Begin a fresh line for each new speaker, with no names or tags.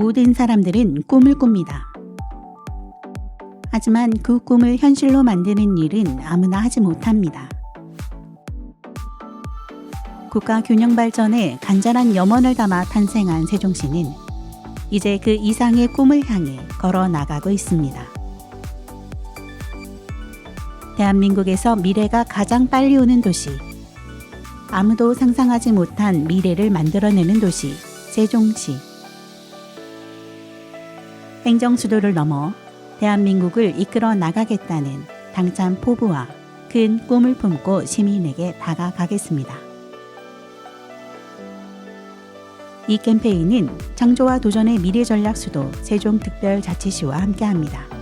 모든 사람들은 꿈을 꿉니다. 하지만 그 꿈을 현실로 만드는 일은 아무나 하지 못합니다. 국가 균형 발전에 간절한 염원을 담아 탄생한 세종시는 이제 그 이상의 꿈을 향해 걸어 나가고 있습니다. 대한민국에서 미래가 가장 빨리 오는 도시. 아무도 상상하지 못한 미래를 만들어내는 도시, 세종시. 행정 수도를 넘어 대한민국을 이끌어 나가겠다는 당찬 포부와 큰 꿈을 품고 시민에게 다가가겠습니다. 이 캠페인은 창조와 도전의 미래 전략 수도 세종특별자치시와 함께합니다.